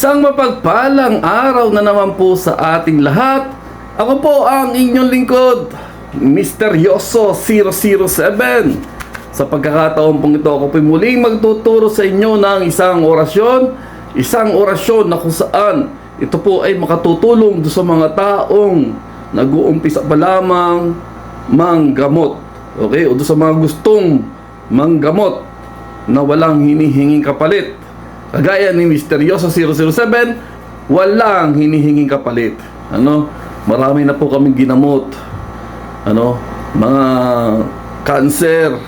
Isang mapagpalang araw na naman po sa ating lahat. Ako po ang inyong lingkod, Mr. Yoso 007. Sa pagkakataon pong ito, ako po muling magtuturo sa inyo ng isang orasyon. Isang orasyon na kung saan ito po ay makatutulong do sa mga taong nag-uumpisa pa lamang manggamot. Okay? O do sa mga gustong manggamot na walang hinihinging kapalit. Kagaya ni Misteryoso 007, walang hinihinging kapalit. Ano? Marami na po kaming ginamot. Ano? Mga cancer,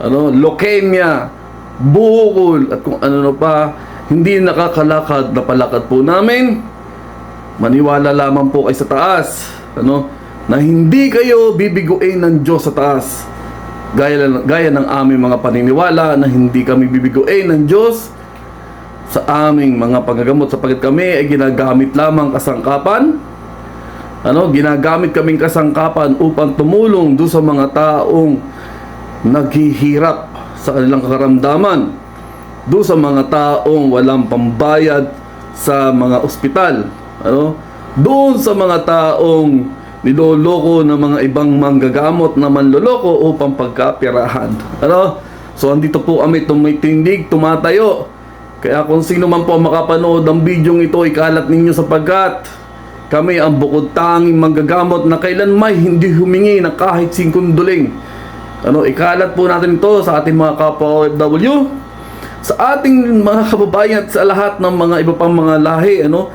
ano, leukemia, bukol, at kung ano na pa, hindi nakakalakad na palakad po namin. Maniwala lamang po kayo sa taas. Ano? Na hindi kayo bibiguin ng Diyos sa taas. Gaya, gaya ng aming mga paniniwala na hindi kami bibiguin ng Diyos sa aming mga paggagamot sapagkat kami ay ginagamit lamang kasangkapan. Ano ginagamit kaming kasangkapan upang tumulong do sa mga taong naghihirap sa kanilang karamdaman do sa mga taong walang pambayad sa mga ospital. Ano doon sa mga taong niloloko ng mga ibang manggagamot na manloloko upang pagkapirahan. Ano so andito po kami tumitindig tumatayo kaya kung sino man po ang makapanood ng video ito, ikalat ninyo sapagkat kami ang bukod tanging manggagamot na kailan may hindi humingi ng kahit singkunduling. Ano, ikalat po natin ito sa ating mga kapwa OFW, sa ating mga kababayan sa lahat ng mga iba pang mga lahi, ano?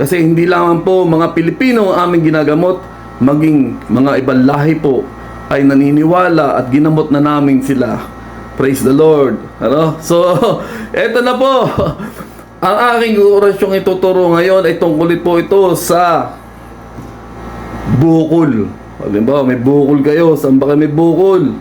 Kasi hindi lamang po mga Pilipino ang aming ginagamot, maging mga ibang lahi po ay naniniwala at ginamot na namin sila. Praise the Lord. Ano? So, eto na po. Ang aking orasyong ituturo ngayon ay tungkol po ito sa bukol. Halimbawa, may bukol kayo. Saan ba may bukol?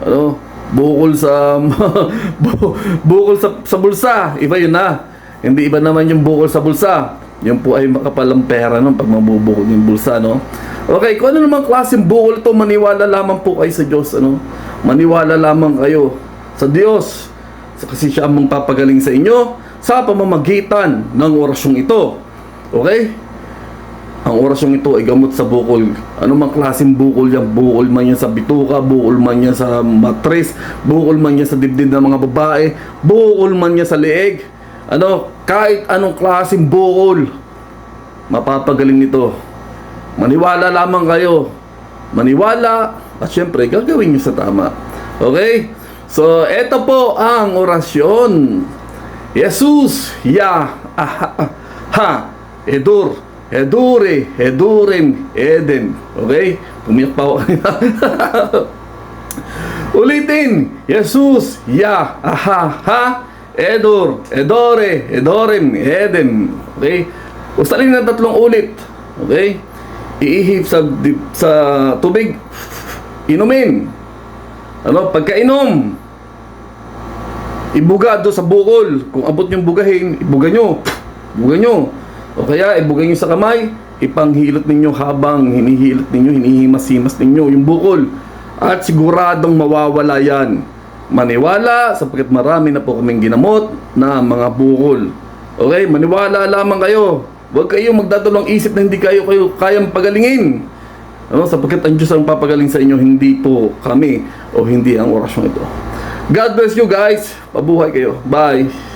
Ano? Bukol sa bu- bukol sa, sa bulsa. Iba yun na. Hindi iba naman yung bukol sa bulsa. Yun po ay makapalang pera no, pag mabubukol yung bulsa, no? Okay, kung ano namang klaseng bukol ito, maniwala lamang po kayo sa Diyos, ano? Maniwala lamang kayo sa Diyos. Kasi siya ang magpapagaling sa inyo sa pamamagitan ng orasyong ito. Okay? Ang orasyong ito ay gamot sa bukol. Ano mang klaseng bukol yan? Bukol man yan sa bituka, bukol man yan sa matres, bukol man yan sa dibdib ng mga babae, bukol man yan sa leeg. Ano, kahit anong klaseng bukol, mapapagaling nito. Maniwala lamang kayo. Maniwala, at syempre, gagawin nyo sa tama. Okay? So, eto po ang orasyon. Jesus, ya, ah, ah, ha, edur, edure, edurem, eden. Okay? Pumiyak pa ako. Ulitin. Jesus, ya, aha, ha, edur, edore, edorem, eden. Okay? Ustalin ng tatlong ulit. Okay? Iihip sa, sa tubig. Inumin. Ano? Pagkainom. Ibuga doon sa bukol. Kung abot yung bugahin, ibuga nyo. Ibuga nyo. O kaya, ibuga nyo sa kamay. Ipanghilot ninyo habang hinihilot ninyo, hinihimas-himas ninyo yung bukol. At siguradong mawawala yan. Maniwala sapagkat marami na po kaming ginamot na mga bukol. Okay? Maniwala lamang kayo. Huwag kayong magdadalawang isip na hindi kayo, kayo kayang pagalingin. Ano, sapagkat ang Diyos ang papagaling sa inyo, hindi po kami o hindi ang orasyon ito. God bless you guys. Pabuhay kayo. Bye.